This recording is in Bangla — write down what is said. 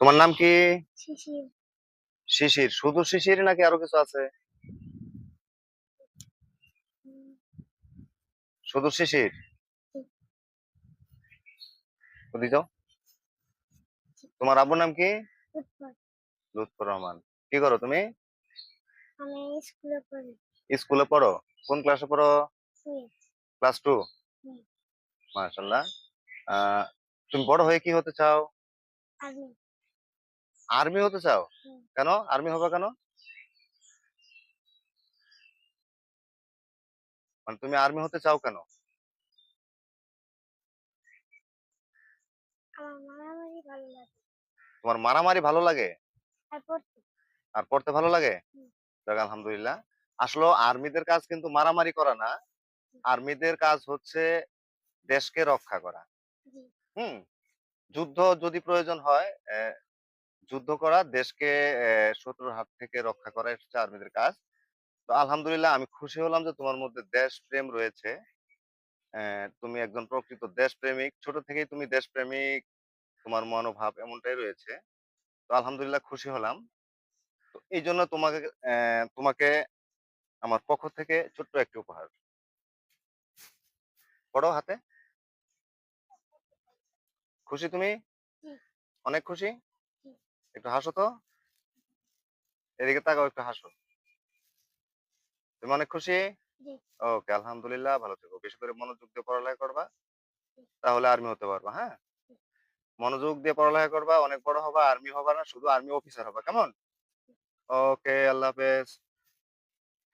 তোমার নাম কি? শিশির। শিশির। শুধু শিশির নাকি আরও কিছু আছে? শুধু শিশির? যাও তোমার আব্বুর নাম কি? লুৎফর। রহমান। কি করো তুমি? আমি স্কুলে পড়ি। স্কুলে পড়ো? কোন ক্লাসে পড়ো? Class two. মাশাল্লাহ আহ, তুমি বড় হয়ে কি হতে চাও? আর্মি। হতে চাও? কেন? আর্মি হবে কেন? মানে তুমি আর্মি হতে চাও কেন? তোমার মারামারি ভালো লাগে? আর পড়তে। ভালো লাগে? আলহামদুলিল্লাহ। আসলে আর্মিদের কাজ কিন্তু মারামারি করা না। আর্মিদের কাজ হচ্ছে দেশকে রক্ষা করা। হুম যুদ্ধ যদি প্রয়োজন হয় আহ, যুদ্ধ করা দেশকে আহ, শত্রুর হাত থেকে রক্ষা করা এটা হচ্ছে আর্মিদের কাজ। তো আলহামদুলিল্লাহ আমি খুশি হলাম যে তোমার মধ্যে দেশ প্রেম রয়েছে। আহ, তুমি একজন প্রকৃত দেশপ্রেমিক। ছোট থেকেই তুমি দেশপ্রেমিক তোমার মনোভাব এমনটাই রয়েছে। তো আলহামদুলিল্লাহ খুশি হলাম। তো এই জন্য তোমাকে আহ, তোমাকে আমার পক্ষ থেকে ছোট্ট একটি উপহার। পড়ো হাতে। খুশি তুমি? অনেক খুশি? একটু হাসো তো। এদিকে তাকাও একটু হাসো। তুমি অনেক খুশি? ওকে আলহামদুলিল্লাহ ভালো থেকো। বেশি করে মনোযোগ দিয়ে পড়ালেখা করবা তাহলে আর্মি হতে পারবা হ্যাঁ? মনোযোগ দিয়ে পড়ালেখা করবা অনেক বড় হবা আর্মি হবা না শুধু আর্মি অফিসার হবা কেমন? ওকে আল্লাহ হাফেজ।